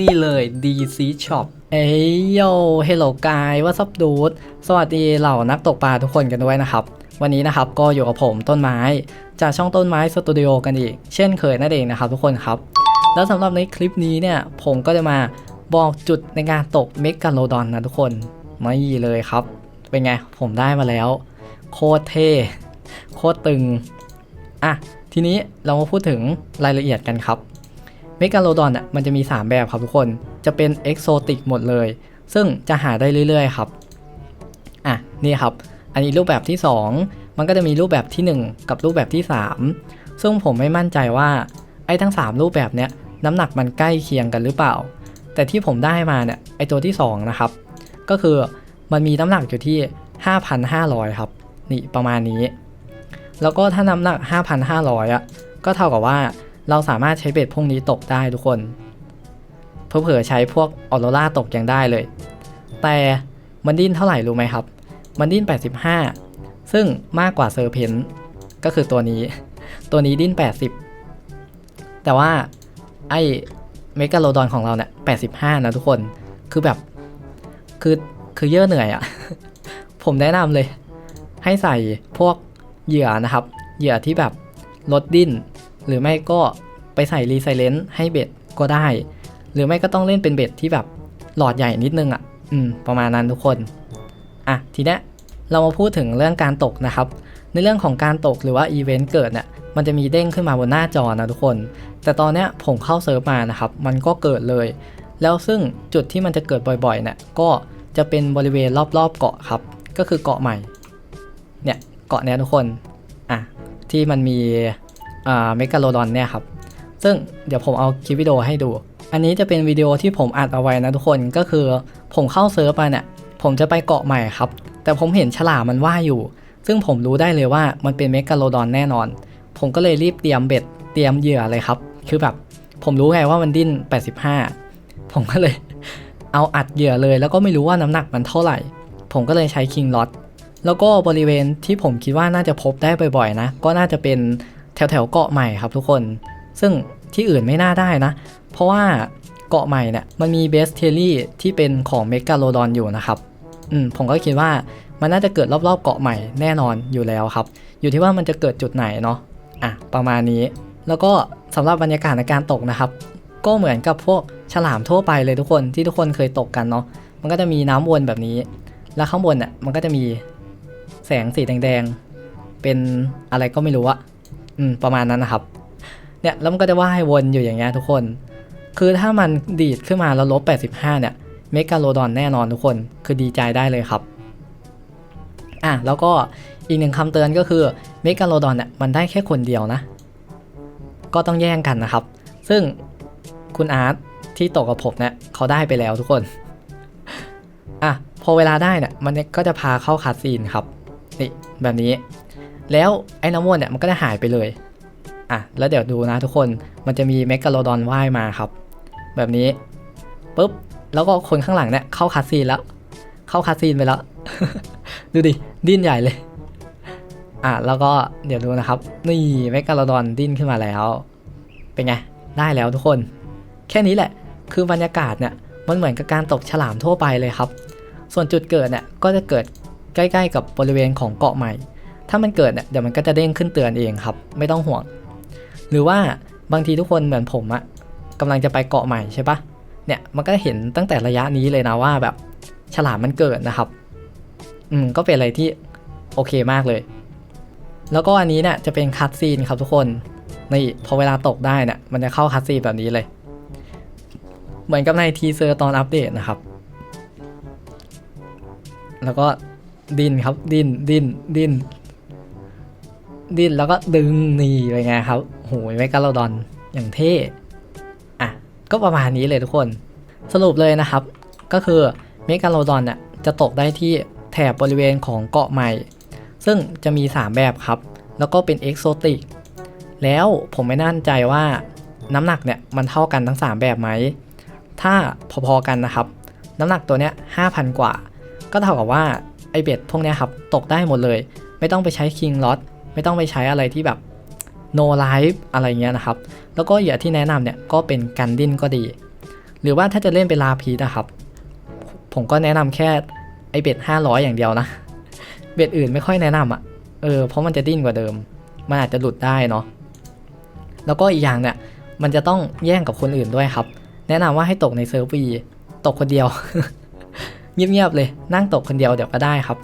นี่เลย DC Shop เอ้ยโยเฮลโลกายว่าซับดูดสวัสดีเหล่านักตกปลาทุกคนกันด้วยนะครับ วันนี้นะครับก็อยู่กับผมต้นไม้ จากช่องต้นไม้สตูดิโอกันอีก เช่นเคยนั่นเองนะครับทุกคนครับ แล้วสำหรับในคลิปนี้เนี่ย ผมก็จะมาบอกจุดในการตกเมก a โลดอนนะทุกคนไม่เลยครับ เป็นไง ผมได้มาแล้ว โคตรเท่โคตรตึง อะ ทีนี้เรามาพูดถึงรายละเอียดกันครับ มกาโลดอนอะมันจะมี 3 แบบครับทุกคนจะเป็นเอกโซติกหมดเลย ซึ่งจะหาได้เรื่อยๆครับอะนี่ครับ อันนี้รูปแบบที่ 2 มันก็จะมีรูปแบบทีหนึ่1 กับรูปแบบที่ 3 ซึ่งผมไม่มั่นใจว่าไอ้ทั้ง 3 รูปแบบเนี้ยน้ำหนักมันใกล้เคียงกันหรือเปล่า แต่ที่ผมได้มาเนี่ยไอ้ตัวที่ 2 นะครับ ก็คือมันมีน้ำหนักอยู่ที่ 5,500 ครับ นี่ประมาณนี้ แล้วก็ถ้าน้ำหนัก 5,500อะก็เท่ากับว่า เราสามารถใช้เบ็ดพวกนี้ตกได้ทุกคนเพื่อเผื่อๆใช้พวกออโรราตกยังได้เลย แต่มันดิ้นเท่าไหร่รู้ไหมครับ มันดิ้น 85 ซึ่งมากกว่าเซอร์เพนก็คือตัวนี้ ตัวนี้ดิ้น 80 แต่ว่าไอ้เมกาโลดอนของเราเนี่ย 85 นะทุกคน คือแบบ คือ คือเยอะเหนื่อยอะผมแนะนำเลย ให้ใส่พวกเหยื่อนะครับ เหยื่อที่แบบลดดิ้น หรือไม่ก็ไปใส่รีไซเลนต์ให้เบ็ดก็ได้ หรือไม่ก็ต้องเล่นเป็นเบ็ดที่แบบหลอดใหญ่นิดนึงอะ่ะ อืม ประมาณนั้นทุกคน อะ ทีเนี้ยเรามาพูดถึงเรื่องการตกนะครับ ในเรื่องของการตกหรือว่าอีเวนต์เกิดเนี่ย มันจะมีเด้งขึ้นมาบนหน้าจอนะทุกคน แต่ตอนเนี้ยผมเข้าเซิร์ฟมานะครับ มันก็เกิดเลย แล้วซึ่งจุดที่มันจะเกิดบ่อยๆเนี่ย ก็จะเป็นบริเวณรอบๆเกาะครับ ก็คือเกาะใหม่ เนี่ย เกาะเนี้ยทุกคน อะ ที่มันมี เมกาโลดอนเนี่ยครับซึ่งเดี๋ยวผมเอาคลิปวิดีโอให้ดู อันนี้จะเป็นวิดีโอที่ผมอัดเอาไว้นะทุกคนก็คือผมเข้าเซิร์ฟมาเนี่ยผมจะไปเกาะใหม่ครับ แต่ผมเห็นฉลามมันว่ายอยู่ ซึ่งผมรู้ได้เลยว่ามันเป็นเมกาโลดอนแน่นอน ผมก็เลยรีบเตรียมเบ็ดเตรียมเหยื่อเลยครับ คือแบบผมรู้ไงว่ามันดิ้น 85 ผมก็เลย เอาอัดเหยื่อเลย แล้วก็ไม่รู้ว่าน้ำหนักมันเท่าไหร่ ผมก็เลยใช้คิงล็อตแล้วก็บริเวณที่ผมคิดว่าน่าจะพบได้บ่อยๆนะ ก็น่าจะเป็น แถวๆเกาะใหม่ครับทุกคน ซึ่งที่อื่นไม่น่าได้นะ เพราะว่าเกาะใหม่เนี่ยมันมีเบสเทอรี่ที่เป็นของเมกาโลดอนอยู่นะครับอืมผมก็คิดว่ามันน่าจะเกิดรอบๆเกาะใหม่แน่นอนอยู่แล้วครับ อยู่ที่ว่ามันจะเกิดจุดไหนเนาะอะประมาณนี้ แล้วก็สำหรับบรรยากาศในการตกนะครับ ก็เหมือนกับพวกฉลามทั่วไปเลยทุกคนที่ทุกคนเคยตกกันเนาะมันก็จะมีน้ำวนแบบนี้ แล้วข้างบนเนี่ยมันก็จะมีแสงสีแดงๆเป็นอะไรก็ไม่รู้อะ อืมประมาณนั้นนะครับ เนี่ยแล้วมันก็จะว่ายวนอยู่อย่างเงี้ยทุกคน คือถ้ามันดีดขึ้นมาแล้วลบ 85 เนี่ยเมกาโลดอนแน่นอนทุกคน คือดีใจได้เลยครับ อะแล้วก็อีกหนึ่งคำเตือนก็คือเมกาโลดอนเนี่ยมันได้แค่คนเดียวนะ ก็ต้องแย่งกันนะครับ ซึ่งคุณอาร์ตที่ตกกับผมเนี่ยเขาได้ไปแล้วทุกคน อะพอเวลาได้เนี่ยมันก็จะพาเข้าคาสซีนครับนี่แบบนี้ แล้วไอ้น้ำวนเนี่ยมันก็จะหายไปเลยอะแล้วเดี๋ยวดูนะทุกคนมันจะมีเมกาโลดอนว่ายมาครับ แบบนี้ปุ๊บแล้วก็คนข้างหลังเนี่ยเข้าคาซีนแล้ว เข้าคาซีนไปแล้ว ดูดิดิ้นใหญ่เลย อะแล้วก็เดี๋ยวดูนะครับ นี่เมกาโลดอนดิ้นขึ้นมาแล้ว เป็นไงได้แล้วทุกคน แค่นี้แหละ คือบรรยากาศเนี่ยมันเหมือนกับการตกฉลามทั่วไปเลยครับ ส่วนจุดเกิดเนี่ยก็จะเกิดใกล้ ๆ กับบริเวณของเกาะใหม่ ถ้ามันเกิดเนี่ยเดี๋ยวมันก็จะเด้งขึ้นเตือนเองครับ ไม่ต้องห่วง หรือว่าบางทีทุกคนเหมือนผมอะกำลังจะไปเกาะใหม่ใช่ปะเนี่ยมันก็เห็นตั้งแต่ระยะนี้เลยนะว่าแบบฉลามมันเกิดนะครับ อืมก็เป็นอะไรที่โอเคมากเลย แล้วก็อันนี้เนี่ยจะเป็นคัตซีนครับทุกคนนี่พอเวลาตกได้เนี่ยมันจะเข้าคัตซีนแบบนี้เลย เหมือนกับในทีเซอร์ตอนอัปเดตนะครับ แล้วก็ดินครับดินดินดิน ดิ้นแล้วก็ดึงนี่ไปไงครับโหยเมกาโลดอนอย่างเท่อะก็ประมาณนี้เลยทุกคน สรุปเลยนะครับ ก็คือเมกาโลดอนเนี่ยจะตกได้ที่แถบบริเวณของเกาะใหม่ ซึ่งจะมี 3 แบบครับ แล้วก็เป็นเอกโซติกแล้วผมไม่แน่นใจว่าน้ำหนักเนี่ยมันเท่ากันทั้ง 3 แบบไหม ถ้าพอๆกันนะครับ น้ำหนักตัวเนี้ย5,000 กว่า ก็เท่ากับว่าไอเบ็ดพวกเนี้ยครับตกได้หมดเลย ไม่ต้องไปใช้คิงล็อต ไม่ต้องไปใช้อะไรที่แบบ no life อะไรเงี้ยนะครับ แล้วก็เหยื่อที่แนะนำเนี่ยก็เป็นกันดิ้นก็ดี หรือว่าถ้าจะเล่นเป็นลาพีนะครับ ผมก็แนะนำแค่ไอเบ็ด500 อย่างเดียวนะ เบ็ดอื่นไม่ค่อยแนะนำอะ่ะ เออ เพราะมันจะดิ้นกว่าเดิม มันอาจจะหลุดได้เนาะ แล้วก็อีกอย่างเนี่ย มันจะต้องแย่งกับคนอื่นด้วยครับ แนะนำว่าให้ตกในเซิร์ฟวีตกคนเดียว เงียบๆเลย นั่งตกคนเดียวเดี๋ยวก็ได้ครับ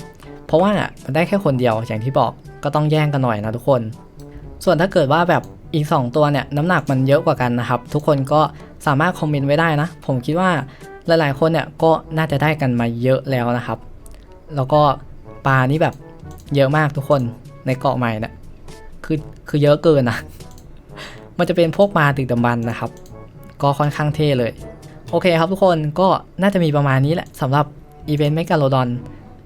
เพราะว่ามันได้แค่คนเดียวอย่างที่บอก ก็ต้องแย่งกันหน่อยนะทุกคน ส่วนถ้าเกิดว่าแบบอีก 2 ตัวเนี่ยน้ำหนักมันเยอะกว่ากันนะครับ ทุกคนก็สามารถคอมเมนต์ไว้ได้นะ ผมคิดว่าหลายๆคนเนี่ยก็น่าจะได้กันมาเยอะแล้วนะครับ แล้วก็ปลานี่แบบเยอะมากทุกคนในเกาะใหม่เนี่ยคือคือเยอะเกินนะมันจะเป็นพวกปลาตึกดำบันนะครับ ก็ค่อนข้างเท่เลย โอเคครับทุกคนก็น่าจะมีประมาณนี้แหละสำหรับอีเวนต์เมกาโลดอน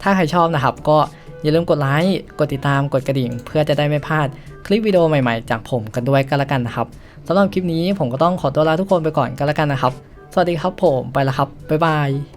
ถ้าใครชอบนะครับก็ อย่าลืมกดไลค์กดติดตามกดกระดิ่ง เพื่อจะได้ไม่พลาดคลิปวิดีโอใหม่ๆ จากผมกันด้วยกันละกันนะครับสำหรับคลิปนี้ผมก็ต้องขอตัวลาทุกคนไปก่อนกันละกันนะครับ สวัสดีครับผมไปละครับบ๊ายบาย